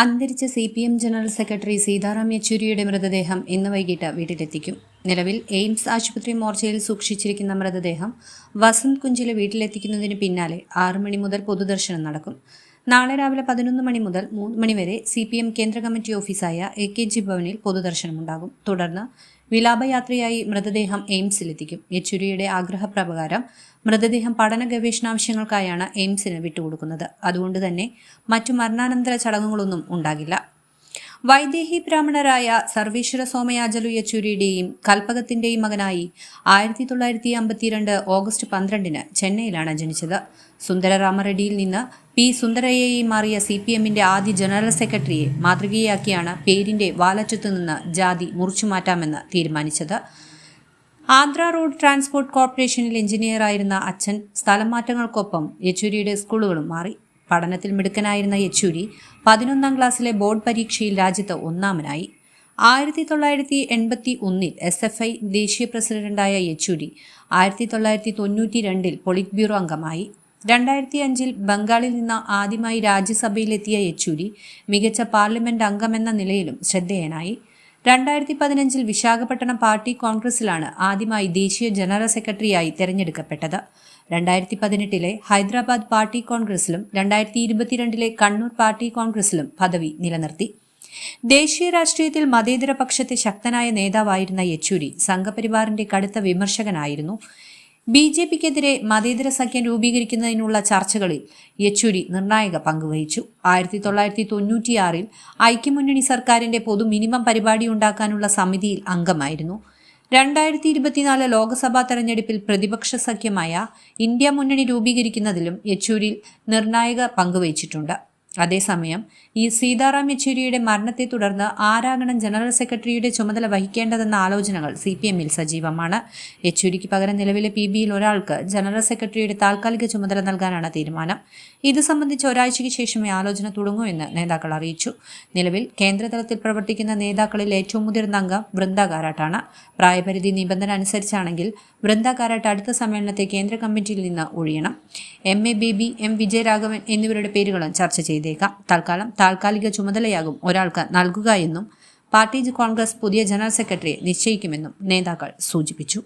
അന്തരിച്ച C P M general secretary Sitaram യെച്ചൂരിയുടെ മൃതദേഹം ഇന്ന് വൈകിട്ട് വീട്ടിലെത്തിക്കും. നിലവിൽ എയിംസ് ആശുപത്രി മോർച്ചയിൽ സൂക്ഷിച്ചിരിക്കുന്ന മൃതദേഹം വസന്ത് കുഞ്ചിലെ വീട്ടിലെത്തിക്കുന്നതിന് പിന്നാലെ ആറു മണി മുതൽ പൊതുദർശനം നടക്കും. നാളെ രാവിലെ പതിനൊന്ന് മണി മുതൽ മൂന്ന് മണിവരെ സി പി എം കേന്ദ്ര കമ്മിറ്റി ഓഫീസായ എ കെ ജി ഭവനിൽ പൊതുദർശനമുണ്ടാകും. തുടർന്ന് വിലാപയാത്രയായി മൃതദേഹം എയിംസിലെത്തിക്കും. യെച്ചൂരിയുടെ ആഗ്രഹപ്രകാരം മൃതദേഹം പഠന ഗവേഷണാവശ്യങ്ങൾക്കായാണ് എയിംസിന് വിട്ടുകൊടുക്കുന്നത്. അതുകൊണ്ട് തന്നെ മറ്റു മരണാനന്തര ചടങ്ങുകളൊന്നും ഉണ്ടാകില്ല. വൈദേഹി ബ്രാഹ്മണരായ സർവേശ്വര സോമയാജലു യെച്ചൂരിയുടെയും കൽപ്പകത്തിന്റെയും മകനായി ആയിരത്തി തൊള്ളായിരത്തി അമ്പത്തിരണ്ട് ഓഗസ്റ്റ് പന്ത്രണ്ടിന് ചെന്നൈയിലാണ് ജനിച്ചത്. സുന്ദരരാമറെഡ്ഡിയിൽ നിന്ന് പി. സുന്ദരയ്യയെ മാറിയ സി. പി. എമ്മിന്റെ ആദ്യ ജനറൽ സെക്രട്ടറിയെ മാതൃകയാക്കിയാണ് പേരിന്റെ വാലറ്റത്തു നിന്ന് ജാതി മുറിച്ചുമാറ്റാമെന്ന് തീരുമാനിച്ചത്. ആന്ധ്ര റോഡ് ട്രാൻസ്പോർട്ട് കോർപ്പറേഷനിൽ എഞ്ചിനീയറായിരുന്ന അച്ഛൻ സ്ഥലം മാറ്റങ്ങൾക്കൊപ്പം യെച്ചൂരിയുടെ സ്കൂളുകളും മാറി. പഠനത്തിൽ മിടുക്കനായിരുന്ന യെച്ചൂരി പതിനൊന്നാം ക്ലാസ്സിലെ ബോർഡ് പരീക്ഷയിൽ രാജ്യത്ത് ഒന്നാമനായി. ആയിരത്തി തൊള്ളായിരത്തി എൺപത്തി ഒന്നിൽ എസ് എഫ് ഐ ദേശീയ പ്രസിഡന്റായ യെച്ചൂരി ആയിരത്തി തൊള്ളായിരത്തി തൊണ്ണൂറ്റി രണ്ടിൽ പൊളിറ്റ് ബ്യൂറോ അംഗമായി. രണ്ടായിരത്തി അഞ്ചിൽ ബംഗാളിൽ നിന്ന് ആദ്യമായി രാജ്യസഭയിലെത്തിയ യെച്ചൂരി മികച്ച പാർലമെന്റ് അംഗമെന്ന നിലയിലും ശ്രദ്ധേയനായി. രണ്ടായിരത്തി പതിനഞ്ചിൽ വിശാഖപട്ടണം പാർട്ടി കോൺഗ്രസിലാണ് ആദ്യമായി ദേശീയ ജനറൽ സെക്രട്ടറിയായി തെരഞ്ഞെടുക്കപ്പെട്ടത്. രണ്ടായിരത്തി പതിനെട്ടിലെ ഹൈദരാബാദ് പാർട്ടി കോൺഗ്രസിലും രണ്ടായിരത്തി ഇരുപത്തിരണ്ടിലെ കണ്ണൂർ പാർട്ടി കോൺഗ്രസിലും പദവി നിലനിർത്തി. ദേശീയ രാഷ്ട്രീയത്തിൽ മതേതര പക്ഷത്തെ ശക്തനായ നേതാവായിരുന്ന യെച്ചൂരി സംഘപരിവാറിന്റെ കടുത്ത വിമർശകനായിരുന്നു. ബി ജെ പിക്കെതിരെ മതേതര സഖ്യം രൂപീകരിക്കുന്നതിനുള്ള ചർച്ചകളിൽ യെച്ചൂരി നിർണായക പങ്കുവഹിച്ചു ആയിരത്തി തൊള്ളായിരത്തി തൊണ്ണൂറ്റിയാറിൽ ഐക്യമുന്നണി സർക്കാരിന്റെ പൊതു മിനിമം പരിപാടി ഉണ്ടാക്കാനുള്ള സമിതിയിൽ അംഗമായിരുന്നു. രണ്ടായിരത്തി ഇരുപത്തിനാല് ലോക്സഭാ തെരഞ്ഞെടുപ്പിൽ പ്രതിപക്ഷ സഖ്യമായ ഇന്ത്യ മുന്നണി രൂപീകരിക്കുന്നതിലും യെച്ചൂരിൽ നിർണായക പങ്കുവച്ചിട്ടുണ്ട് അതേസമയം ഈ സീതാറാം യെച്ചൂരിയുടെ മരണത്തെ തുടർന്ന് ആരാകണം ജനറൽ സെക്രട്ടറിയുടെ ചുമതല വഹിക്കേണ്ടതെന്ന ആലോചനകൾ സി പി എമ്മിൽ സജീവമാണ്. യെച്ചൂരിക്ക് പകരം നിലവിലെ പി ബിയിൽ ഒരാൾക്ക് ജനറൽ സെക്രട്ടറിയുടെ താൽക്കാലിക ചുമതല നൽകാനാണ് തീരുമാനം. ഇത് സംബന്ധിച്ച് ഒരാഴ്ചയ്ക്ക് ശേഷമേ ആലോചന തുടങ്ങൂ എന്ന് നേതാക്കൾ അറിയിച്ചു. നിലവിൽ കേന്ദ്രതലത്തിൽ പ്രവർത്തിക്കുന്ന നേതാക്കളിൽ ഏറ്റവും മുതിർന്ന അംഗം വൃന്ദ കാരാട്ടാണ്. പ്രായപരിധി നിബന്ധന അനുസരിച്ചാണെങ്കിൽ വൃന്ദ കാരാട്ട് അടുത്ത സമ്മേളനത്തെ കേന്ദ്ര കമ്മിറ്റിയിൽ നിന്ന് ഒഴിയണം. M A Baby M Vijayaraghavan എന്നിവരുടെ പേരുകളും ചർച്ച ചെയ്തേക്കാം. തൽക്കാലം താൽക്കാലിക ചുമതലയാകും ഒരാൾക്ക് നൽകുക എന്നും പാർട്ടി കോൺഗ്രസ് പുതിയ ജനറൽ സെക്രട്ടറിയെ നിശ്ചയിക്കുമെന്നും നേതാക്കൾ സൂചിപ്പിച്ചു.